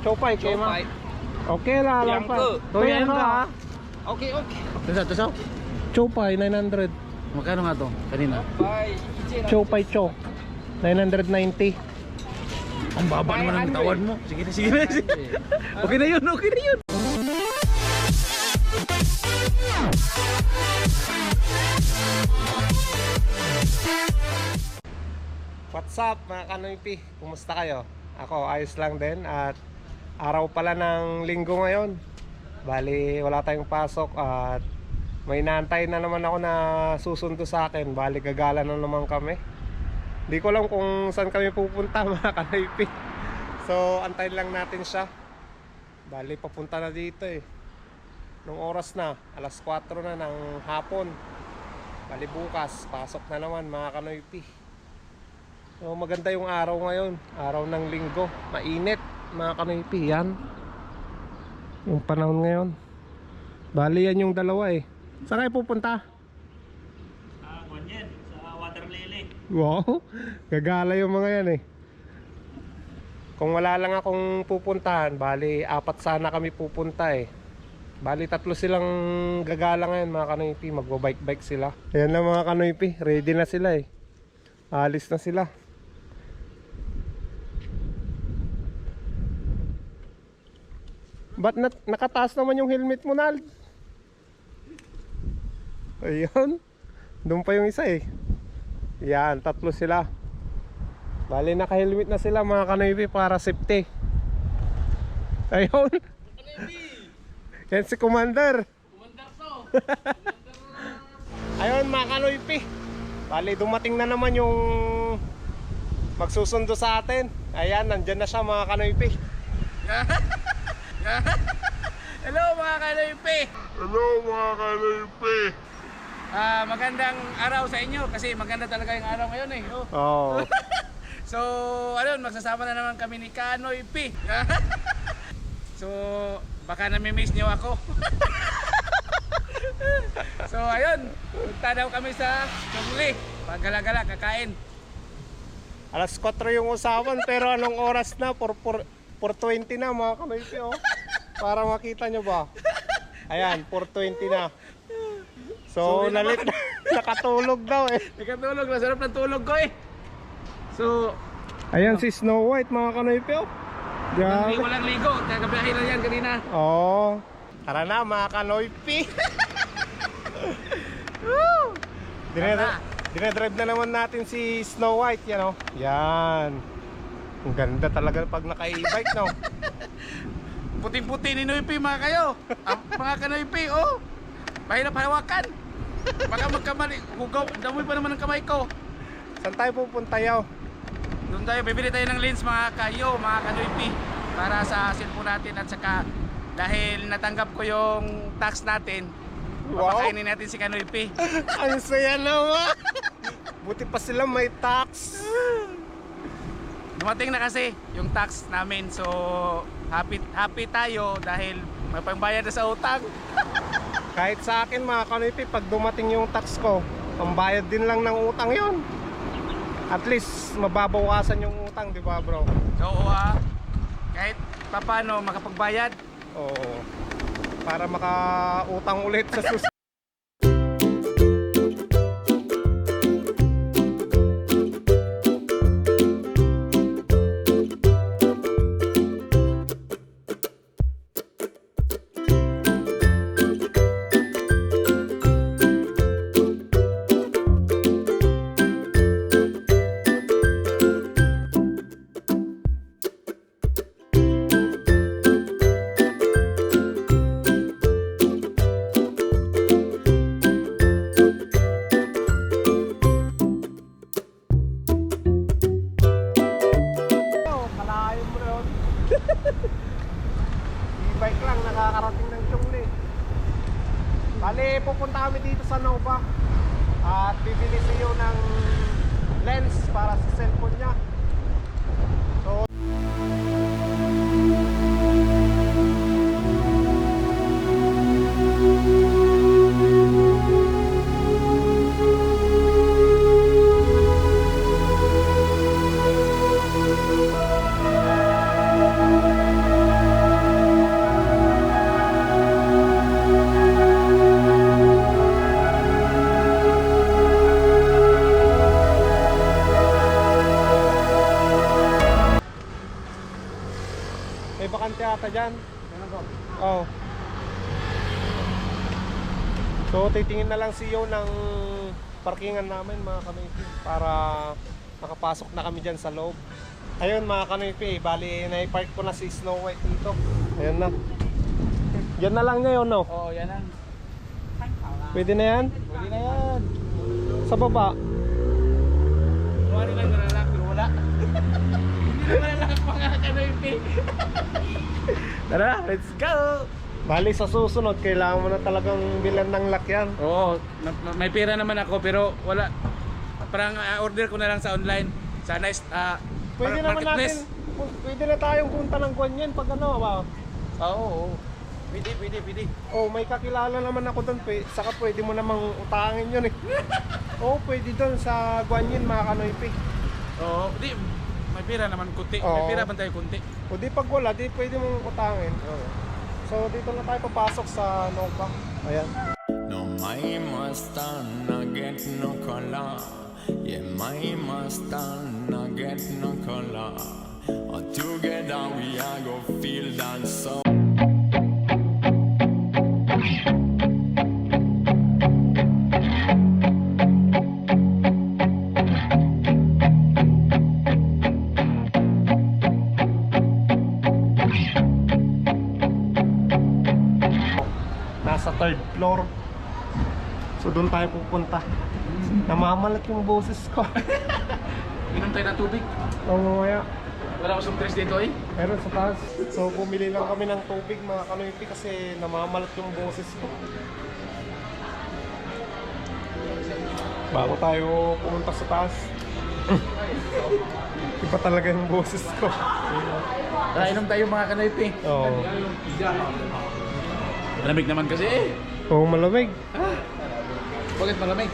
Chopay, kay ma. Okay lah, Yang lampa. ke? Tuyang ka. Okay, okay. Tusaw, tusaw. Chopay, 900. Magkano nga to? Kanina. Chopay Cho. 990. Ang baba naman ng tawad mo. Sige na, sige na. okay na yun, okay na yun. What's up mga kanoypi? Kumusta kayo? Ako, ayos lang din at araw pala ng linggo ngayon. Bali, wala tayong pasok at may inaantay na naman ako na susundo sa akin. Bali, gagala na naman kami. Hindi ko alam kung saan kami pupunta mga kanoypi. So, antayin lang natin siya. Bali, papunta na dito eh. Nung oras na, alas 4 na ng hapon. Bali, bukas, pasok na naman mga kanoypi. So, maganda yung araw ngayon. Araw ng linggo. Mainit, mga kanoypi. Yan. Yung panahon ngayon. Bali, yan yung dalawa eh. Saan kayo pupunta? Ah, Guanyen, sa Water Lily. Wow. Gagala yung mga yan eh. Kung wala lang akong pupuntahan, bali, apat sana kami pupunta eh. Bali, tatlo silang gagala ngayon mga kanoypi. Magbabike-bike sila. Ayan lang mga kanoypi. Ready na sila eh. Alis na sila. Ba't na- nakataas naman yung helmet mo, Nald? Ayun. Doon pa yung isa eh. Yan, tatlo sila. Bali, naka-helmet na sila mga kanoypi para safety. Ayun. Yan si Commander. Ayun mga kanoypi. Bali, dumating na naman yung magsusundo sa atin. Ayan, nandyan na siya mga kanoypi. Hello mga kaloype! Hello mga kanoypi. Ah, magandang araw sa inyo kasi maganda talaga yung araw ngayon eh. Oh. Oh. So, ayun, magsasama na naman kami ni Kanoy P. so, baka nami-miss niyo ako. so, ayun, punta daw kami sa Chongli. Pagala-gala, kakain. Alas 4 yung usapan pero anong oras na? 4, 4.20 na mga kanoypi oh. Para makita nyo ba? Ayan, 4.20 na. So, Sorry nalit nakatulog daw eh. Nakatulog, masarap ng tulog ko eh. So, Ayan si Snow White mga kanoypi oh. Grabe. walang ligo. Kagabiyahin na yan kanina. Oh. Tara na mga kanoypi. Dinedrive, na naman natin si Snow White yan oh. Yan. Ang ganda talaga pag naka-e-bike no. Puting-puti ni Noypi mga kayo. Ang mga kanoypi, oh. Mahirap hawakan. Baka magkamali. Hugaw, damoy pa naman ang kamay ko. Saan tayo pupunta yaw? Doon tayo, bibili tayo ng lens mga kayo, mga kanoypi. Para sa cellphone natin at saka dahil natanggap ko yung tax natin, Wow. papakainin natin si kanoypi. Ang saya naman. Buti pa sila may tax. Dumating na kasi yung tax namin. So, happy happy tayo dahil may pangbayad na sa utang. Kahit sa akin mga kanoypi, pag dumating yung tax ko, pambayad din lang ng utang yon. At least mababawasan yung utang, di ba bro? So, ah, kahit papano makapagbayad, Oo. Para makautang ulit sa susunod. Titingin na lang si Yo ng parkingan namin mga kanoypi para makapasok na kami dyan sa loob. Ayun mga kanoypi, bali na-park ko na si Snow White dito. Ayun na. Yan na lang ngayon no. Oo, yan ang. Pwede na yan? Pwede na yan. Sa baba. Wala lang nalalak, pero wala. Hindi naman nalalak mga kanoypi. Tara, let's go! Bali sa susunod, kailangan mo na talagang bilan ng lakyan. Oo, na- may pera naman ako pero wala. Parang ah, order ko na lang sa online. Sa nice, ah, Pwede mar- naman natin, pwede na tayong punta ng Guanyan pag ano, ba? Oo, oo. Pwede, pwede, pwede. Oh, may kakilala naman ako doon, pwe- saka pwede mo namang utangin yun eh. Oo, pwede doon sa Guanyan mga kanoypi. Oo, di, may pera naman kunti. Oo. May pera man tayo kunti. O di pag wala, di pwede mong utangin. So dito na tayo papasok sa Nova. Ayan. No, my Mustang, not get no color. Yeah, my Mustang, not get no. Uh, together we are go feel that so. Third floor. So doon tayo pupunta. Namamalat yung boses ko. Inom tayo ng tubig. Oo, mamaya. Wala ko stress dito eh. Meron sa taas. So bumili lang kami ng tubig mga kanoypi kasi namamalat yung boses ko. Bago tayo pumunta sa taas. Iba talaga yung boses ko. Tara, inom tayo mga kanoypi. Oo. Malamig naman kasi eh. Oo, malamig. Bakit malamig?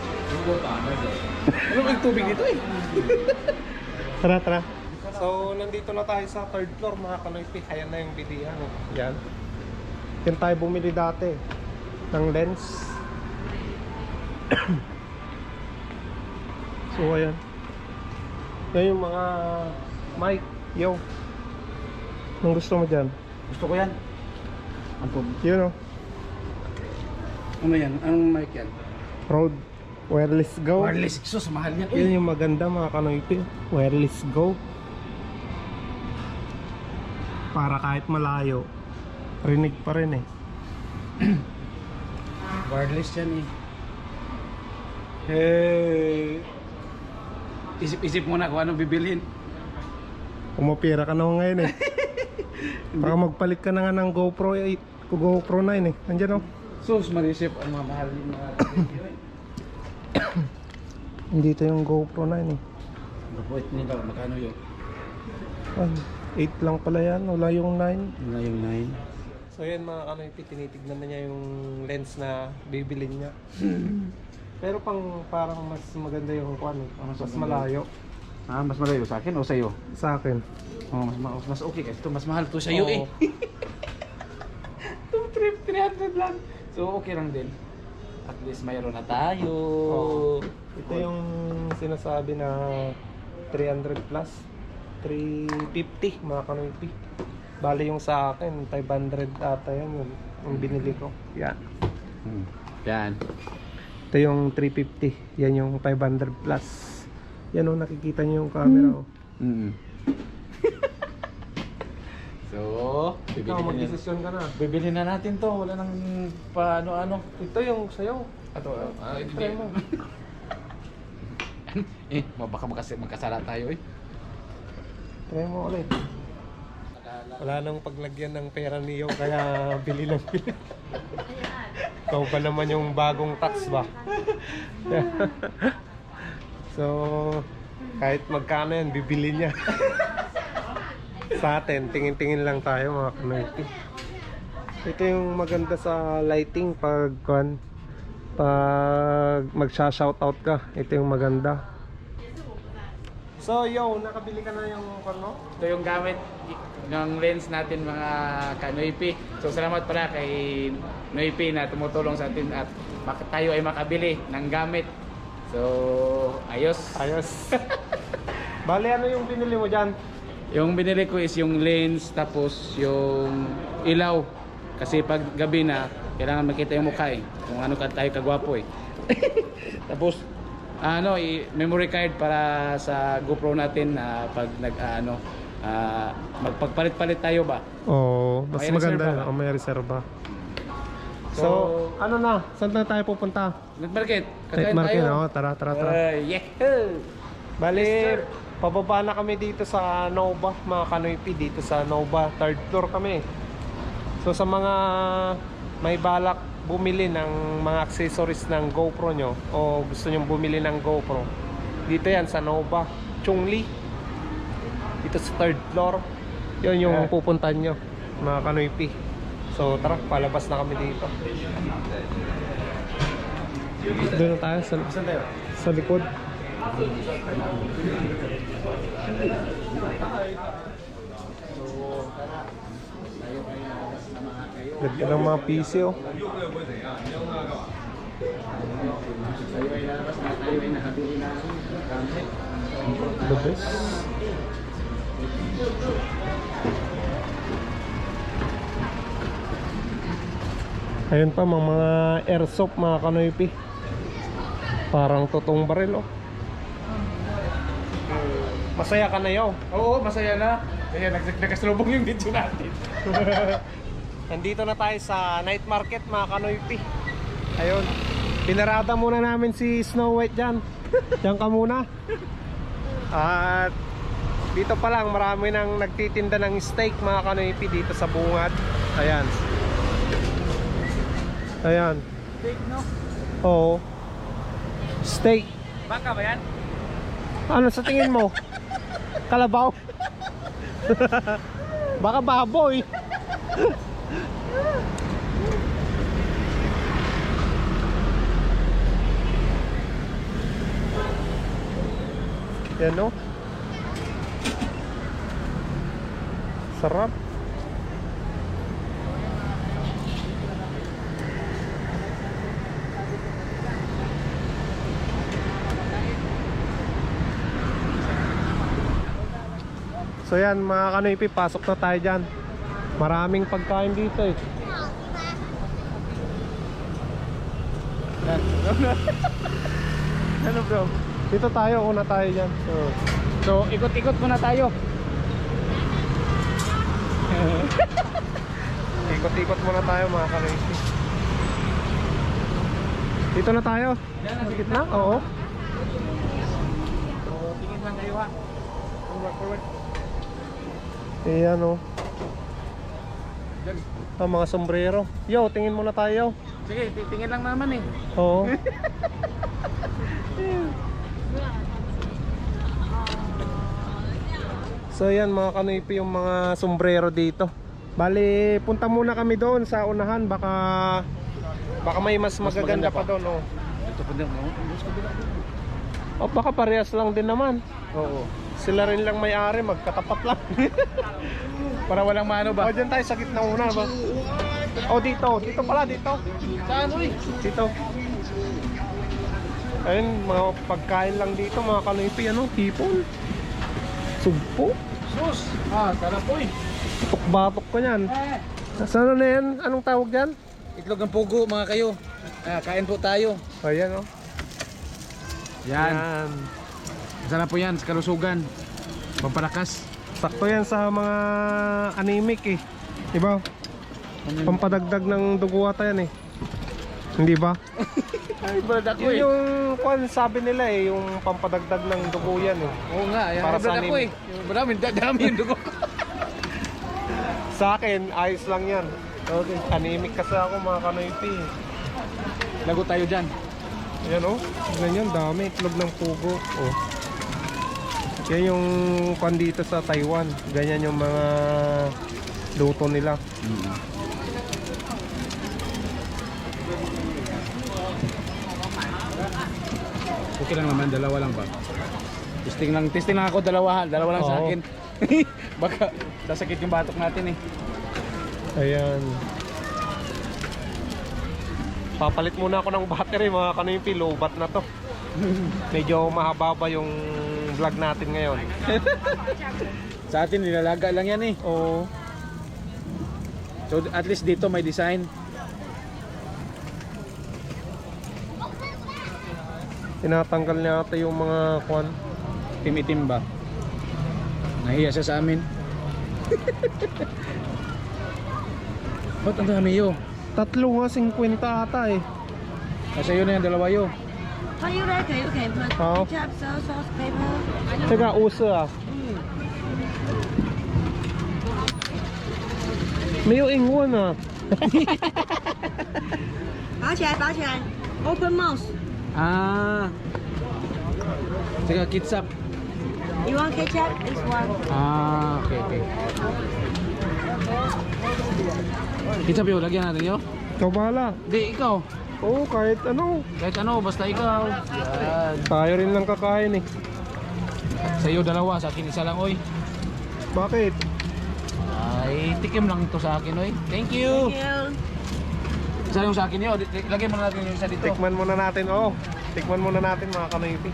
Malamig tubig dito eh. Tara, tara. So, nandito na tayo sa third floor mga kanoypi. Ayan na yung bilihan. oh. Yan. Yan tayo bumili dati. Ng lens. so, ayan. Yan yung mga mic. Yo. Anong gusto mo dyan? Gusto ko yan. Ampun. Yun oh. Ano yan? Anong mic yan? Rode. Wireless Go. Wireless. Sus, mahal yan. Yun yung maganda mga kanoypi. Wireless Go. Para kahit malayo, rinig pa rin eh. Wireless yan eh. Hey. Isip-isip muna kung anong bibilhin. Umapira ka na ngayon eh. Baka magpalit ka na nga ng GoPro 8, GoPro 9 eh. Nandiyan oh. Sus, marisip ang mga mahal yung mga. Dito yung GoPro 9 eh. Wait nila, magkano yun? Ay, 8 lang pala yan. Wala yung 9. Wala yung 9. So yan mga kanoypi, tinitignan na niya yung lens na bibilin niya. Pero pang parang mas maganda yung kwan eh. mas Mas malayo Ah, mas malayo sa akin o sa iyo? sa akin. Oh, mas, mas, mas okay kasi ito mas mahal to sa iyo eh. Oo. Itong trip 300 lang. So okay lang din. At least mayroon na tayo. Oo. Ito yung sinasabi na 300 plus 350 mga kanoypi Bali yung sa akin 500 ata yan yun yung binili ko yan Hmm. Yan. ito yung 350 yan yung 500 plus yan o nakikita nyo yung camera oh. Mm. So, ikaw bibili na, magdesisyon ka na. Bibili na natin to. Wala nang paano-ano. ito yung sayo Ato, ah, try mo. Eh, baka makas magkasala tayo eh. try mo ulit. Wala nang paglagyan ng pera niyo kaya bili lang. Bili ikaw ba naman yung bagong tax ba? So kahit magkano yan bibili niya sa atin tingin-tingin lang tayo mga kanoyti ito yung maganda sa lighting pag kwan pag magsha-shoutout ka ito yung maganda so yo nakabili ka na yung kwan mo? Ito yung gamit ng lens natin mga ka-Noipi. So salamat pala kay Noipi na tumutulong sa atin at tayo ay makabili ng gamit. So ayos. ayos bali ano yung binili mo dyan? Yung binili ko is yung lens tapos yung ilaw. Kasi pag gabi na, kailangan makita yung mukha eh. Kung ano ka tayo kagwapo eh. tapos ano, memory card para sa GoPro natin na pag nag ah, ano, ah, magpagpalit-palit tayo ba? Oo, mas May maganda yun. ba? Oh, may reserva. So, So- ano na? Saan na tayo pupunta? Night market, Night kakain market, tayo. oh, tara, tara, tara. Uh, yeah. Bali, pababa na kami dito sa Nova, mga Kanoypi, dito sa Nova, third floor kami. So sa mga may balak bumili ng mga accessories ng GoPro nyo o gusto nyong bumili ng GoPro, dito yan sa Nova, Chungli. Dito sa third floor. Yun yung Yeah. pupuntan nyo, mga Kanoypi. So tara, palabas na kami dito. Doon na tayo sa, sa likod. Ganda ng mga PC oh. The best. Ayun pa mga, mga airsoft mga kanoypi. Parang totoong baril oh. Masaya ka na yaw. Oo, masaya na. Kaya nag nagkasalubong yung video natin. Nandito na tayo sa night market mga kanoypi. Ayun. Pinarada muna namin si Snow White dyan. Diyan ka muna. At dito pa lang marami nang nagtitinda ng steak mga kanoypi dito sa bungad. Ayan. Ayan. Steak, no? Oo. Steak. Baka ba yan? Ano sa tingin mo? Kalabaw? Baka baboy. Yan no? Sarap. So yan mga kanoypi, pasok na tayo dyan. Maraming pagkain dito eh. Ano bro? Dito tayo, una tayo dyan. So, So, ikot-ikot muna tayo. ikot-ikot muna tayo mga kanoypi. Dito na tayo. Yan, nasa Na? Oo. Tingin lang kayo ha. Forward, forward. Ayan o. Yan. Ang mga sombrero. Yo, tingin muna tayo. Sige, tingin lang naman eh. Oo. so yan mga kanoypi yung mga sombrero dito. Bali, punta muna kami doon sa unahan baka baka may mas magaganda maganda pa pa. doon oh. Ito po din. O baka parehas lang din naman. Oo. Sila rin lang may-ari, magkatapat lang. Para walang maano o ba? dyan tayo sa gitna una ba? O dito, dito pala, dito. Saan uy? Dito. Ayun, mga pagkain lang dito, mga kanoypi, ano, hipon. Sugpo. Sus! Ah, sarap po eh. Batok ko yan. Saan na yan? Anong tawag dyan? Itlog ng pugo mga kayo. Ah, kain po tayo. Ayan, oh. Yan. Yan. Sarap po yan sa kalusugan. Pampalakas. Sakto yan sa mga anemic eh. Diba? Pampadagdag ng dugo ata yan eh. Hindi ba? Ay, brad ako Yun yung kwan sabi nila eh, yung pampadagdag ng dugo yan eh. Oo nga, yan. Para Para sa brad ako anim. eh. Marami, dami yung dugo. Sa akin, ayos lang yan. Okay. Anemic kasi ako mga kanoypi. Lago tayo dyan. Ayan oh, ganyan dami itlog ng pugo. Oh. Yan yung pan dito sa Taiwan. Ganyan yung mga luto nila. Okay lang naman, dalawa lang ba? Testing lang, testing lang ako, dalawa, dalawa lang sa Oo. akin. Baka sasakit yung batok natin eh. Ayan. Papalit muna ako ng battery mga kanoypi. Low bat na to. Medyo mahaba ba yung vlog natin ngayon. Sa atin nilalaga lang yan eh. Oo. So at least dito may design. Tinatanggal niya ata yung mga kwan. Tim-itim ba? Nahiya siya sa amin. Ba't ang dami yo? Tatlo nga, 50 ata eh. Kasi yun na yung dalawa yo. What do you reckon? You can put Oh. ketchup, soy sauce, pepper. Tsaka uso ah. May yung ingwan ah. 拔起来，拔起来，open mouth。 Ah. Saka kitsap. You want ketchup? This one. Ah, okay, okay. Kitsap yo, lagyan natin yo. Ikaw bahala. Di, ikaw. Oo, kahit ano. Kahit ano, basta ikaw. Yan. Tayo rin lang kakain eh. Sa iyo dalawa, sa akin isa lang, oy. Bakit? Ay, tikim lang to sa akin, oy. Thank you. Thank you. Isa yung sa akin yo. Di- di- Lagyan mo na natin yung isa dito. Tikman muna natin. Oo. Tikman muna natin mga kanoypi.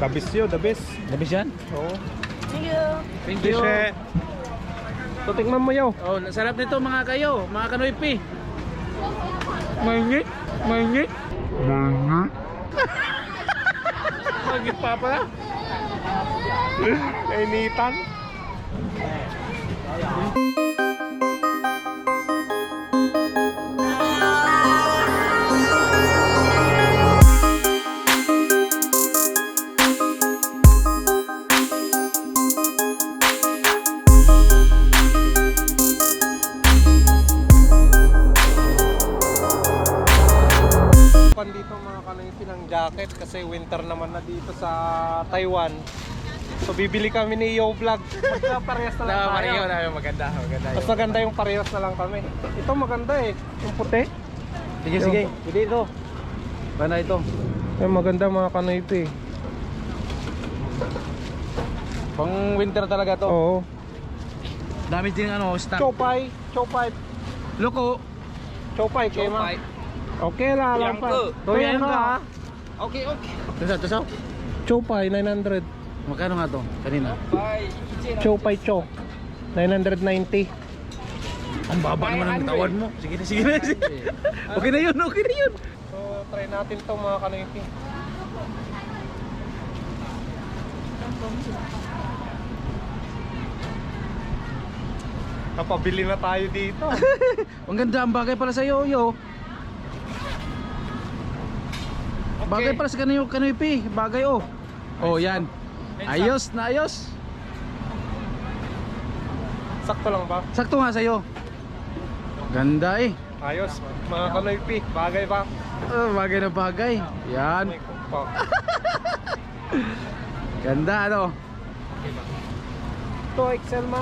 The best yun, the best. Labis yan? Oo. Thank you. Thank you. Dishe. So, tikman mo yaw. Oh, sarap nito mga kayo, mga kanoypi. Mainit, mainit. Mainit. Magit pa pala. Kainitan. Pan kasi winter naman na dito sa Taiwan. So bibili kami ni Yo Vlog. Magkaparehas na lang tayo. Mario na maganda, maganda. Mas maganda yung parehas na lang kami. Ito maganda eh. Yung puti. Sige, sige. Hindi ito. Banda ito. Yung maganda mga kanoypi. Pang winter talaga to. Oo. Dami din ano, stock. Chopay. Chopay. Loko. Chopay. Chopay. Okay lang. lang pa. To yan ka. Okay, okay. Tusaw, tusaw. Chopay 900. Magkano nga to? Kanina. Chopay Cho. 990. Ang baba naman ng tawad mo. Sige na, sige na. sige. okay na yun, okay na yun. So try natin to mga kanoypi. Napabili na tayo dito. Ang ganda, ang bagay pala sa iyo, yo. Bagay pala sa kanayo, kanoy pi. Bagay oh. Oh, yan. Ayos na ayos. Sakto lang ba? Sakto nga sa iyo. Ganda eh. Ayos, mga kanoypi. Bagay ba? Oh, bagay na bagay. Yan. May kumpa. Ganda ano. Ito, Excel ma?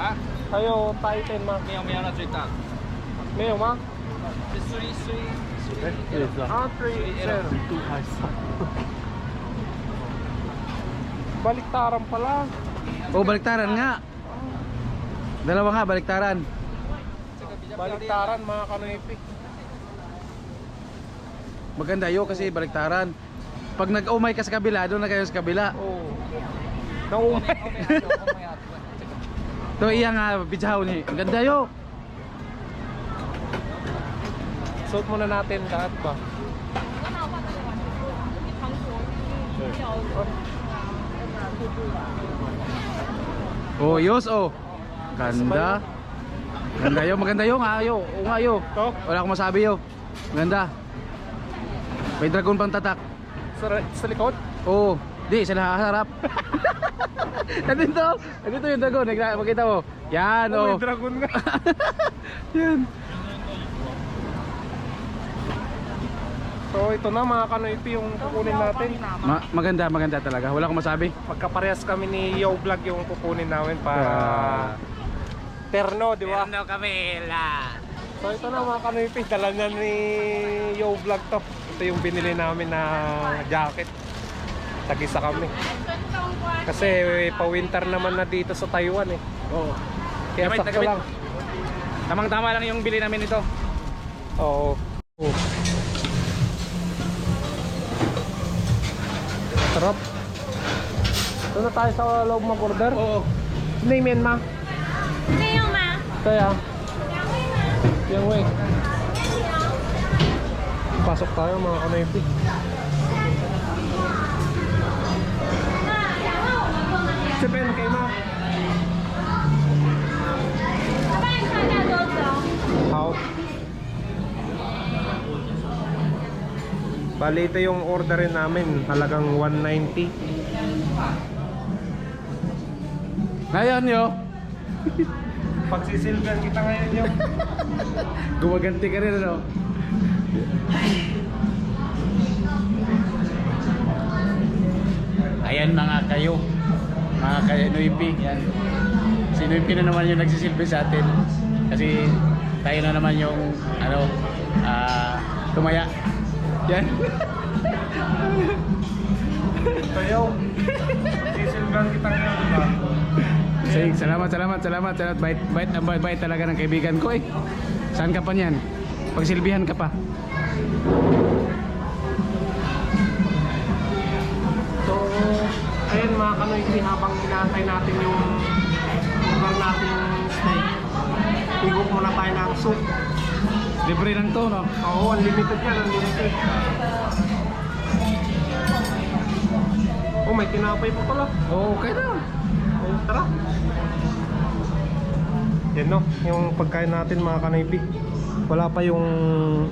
Ha? Tayo, Titan ma? 没有没有，那最大的。 Mayo ma? 是水水水。 Ah, 3 Excel. Baliktaran pala. Oh, baliktaran nga. Dalawa nga, baliktaran. Baliktaran mga kanoypi. Maganda yo kasi baliktaran. Pag nag-umay ka sa kabila, doon na kayo sa kabila. Oo. Naumay. To iya nga, bidyaw ni. Ang ganda yo. Suot muna natin lahat ba? Oh, yos oh. Ganda. Ganda yo, maganda yo nga yo. Oo nga yo. Wala akong masabi yo. Ganda. May dragon pang tatak. sa, sa likod. Oo. Di, sa harap. Nandito. Nandito yung dragon. Makita mo. Yan Oh, oh. may dragon nga. Yan. So ito na mga kanoypi yung kukunin natin. Ma- maganda, maganda talaga. Wala akong masabi. Magkaparehas kami ni Yo Vlog yung kukunin namin para Ah. terno, di ba? Ano kami la. So ito na mga kanoypi, dala na ni Yo Vlog to. Ito yung binili namin na jacket. Tagisa kami. Kasi pa-winter naman na dito sa Taiwan eh. Oo. Kaya sakto lang. Tamang-tama lang yung bili namin ito. Oo. Oo. Sarap. Doon na tayo sa loob mag-order? Oo. Ano yung men ma? Ano yung ma? Kaya. Yang way. Pasok tayo mga kanaypi. Si Ben, kay ma. Kapag yung sana doon, Bali ito yung orderin namin, halagang 190. Ngayon yo, Pagsisilbihan kita ngayon yung gumaganti ka rin ano. Ayan mga kayo, mga kayo Nuipi, yan. Si Nuipi na naman yung nagsisilbi sa atin. Kasi tayo na naman yung ano, ah, tumaya. Yan. Tayo. Pagsisilbihan kita ngayon, diba? Sige, salamat, salamat, salamat, salamat. Bait, bait, na bait, bait talaga ng kaibigan ko eh. Saan ka pa niyan? Pagsilbihan ka pa. So, ayun mga kanoy, habang inaantay natin yung order natin yung steak, higop muna tayo ng soup. Libre lang to, no? Oo, unlimited yan, unlimited. Oh, may tinapay pa pala. Oo, okay na. Ayun, tara. Yan no, yung pagkain natin mga kanaypi. Wala pa yung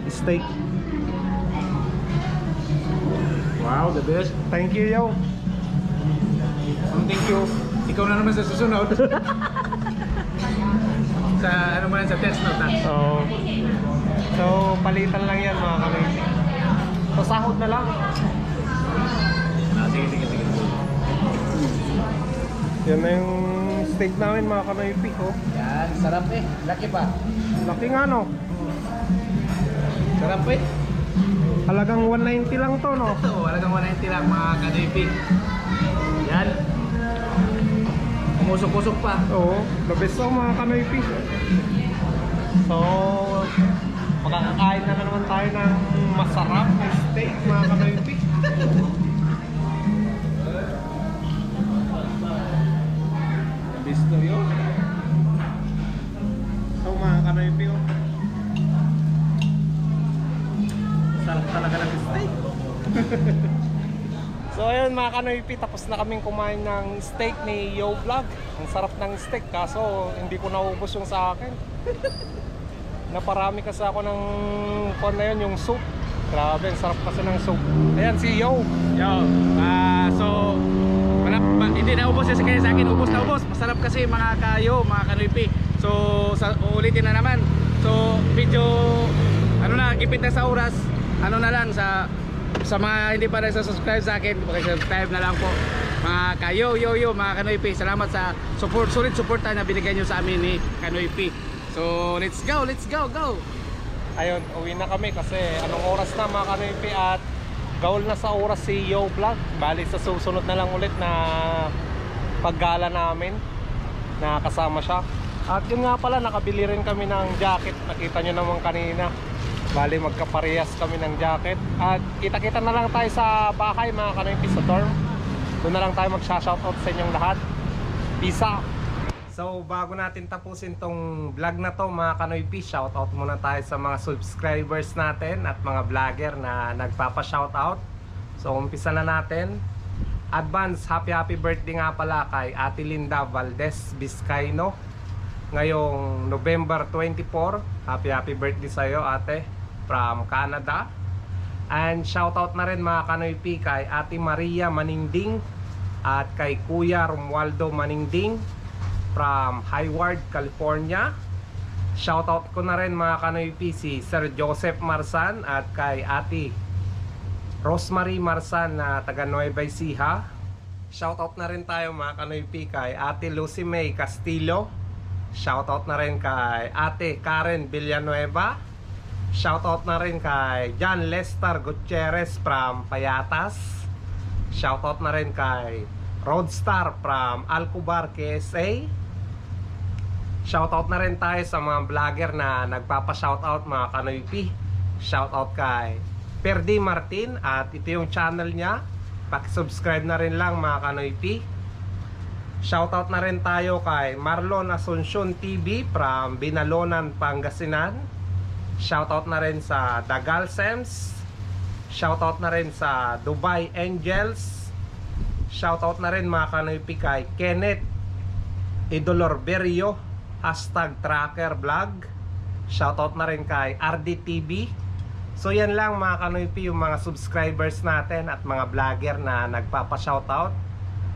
steak. Wow, the best. Thank you, yo. Um, thank you. Ikaw na naman sa susunod. sa ano man sa test note ah. So, so palitan lang yan mga kanaypi. So, sahod na lang. Ah, sige, sige, sige. Yan na yung steak namin mga kanaypi. Oh. Yan, sarap eh. Laki pa. Laki nga no. Sarap eh. Halagang 190 lang to no. Oo, halagang 190 lang mga kanipi. Yan. Umusok-usok pa. Oo, the best to mga kanaypi. So, makakakain na, na naman tayo ng masarap na steak mga kanaypi. Bisto yun. So mga kanaypi oh. Sarap talaga ng steak. so ayun mga kanoypi, tapos na kaming kumain ng steak ni Yo Vlog. Ang sarap ng steak kaso hindi ko naubos yung sa akin. Naparami kasi ako ng kon na yun, yung soup. Grabe, sarap kasi ng soup. Ayan si Yo. Yo, ah so wala pa, hindi na ubos kasi kaya sa akin, ubos na ubos. Masarap kasi mga kayo, mga kanoypi. So sa uulitin na naman. So medyo ano na, gipit na sa oras. Ano na lang sa sa mga hindi pa nagsa-subscribe sa akin, subscribe na lang po. Mga kayo, yo, yo, mga kanoypi. Salamat sa support, solid support na binigyan nyo sa amin ni Kanoypi. So let's go, let's go, go! Ayun, uwi na kami kasi anong oras na mga kanoypi at gaul na sa oras si Yo Vlog. Bali sa susunod na lang ulit na paggala namin na kasama siya. At yun nga pala, nakabili rin kami ng jacket. Nakita nyo naman kanina. Bali magkaparehas kami ng jacket. At kita-kita na lang tayo sa bahay mga kanoypi sa dorm. Doon na lang tayo magsha-shoutout sa inyong lahat. Peace out! So bago natin tapusin tong vlog na to mga Kanoy P, shoutout muna tayo sa mga subscribers natin at mga vlogger na nagpapa-shoutout. So umpisa na natin. Advance happy happy birthday nga pala kay Ate Linda Valdez Vizcaino. Ngayong November 24. Happy happy birthday sa iyo ate from Canada. And shoutout na rin mga Kanoy P kay Ate Maria Maningding at kay Kuya Romualdo Maningding from Hayward, California. Shoutout ko na rin mga Kanoy P si Sir Joseph Marsan at kay Ate Rosemary Marsan na taga Nueva Ecija. Shoutout na rin tayo mga Kanoy P kay Ate Lucy May Castillo. Shoutout na rin kay Ate Karen Villanueva. Shoutout na rin kay John Lester Gutierrez from Payatas. Shoutout na rin kay Roadstar from Alcubar, KSA. Shoutout na rin tayo sa mga vlogger na nagpapa-shoutout mga Kanoy P. Shoutout kay Perdi Martin at ito yung channel niya. Paki-subscribe na rin lang mga Kanoy P. Shoutout na rin tayo kay Marlon Asuncion TV from Binalonan, Pangasinan. Shoutout na rin sa Dagal Sems. Shoutout na rin sa Dubai Angels. Shoutout na rin mga Kanoy P kay Kenneth Idolor Berio Hashtag Tracker Vlog. Shoutout na rin kay RDTV So yan lang mga Kanoy P yung mga subscribers natin at mga vlogger na nagpapa-shoutout.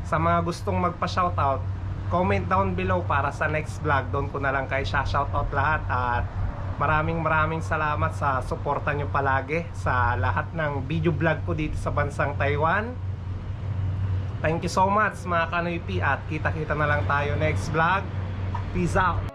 Sa mga gustong magpa-shoutout Comment down below para sa next vlog. Doon ko na lang kayo shoutout lahat. At maraming maraming salamat sa suporta nyo palagi Sa lahat ng video vlog ko dito sa bansang Taiwan. Thank you so much mga Kanoy P at kita-kita na lang tayo next vlog. Peace out!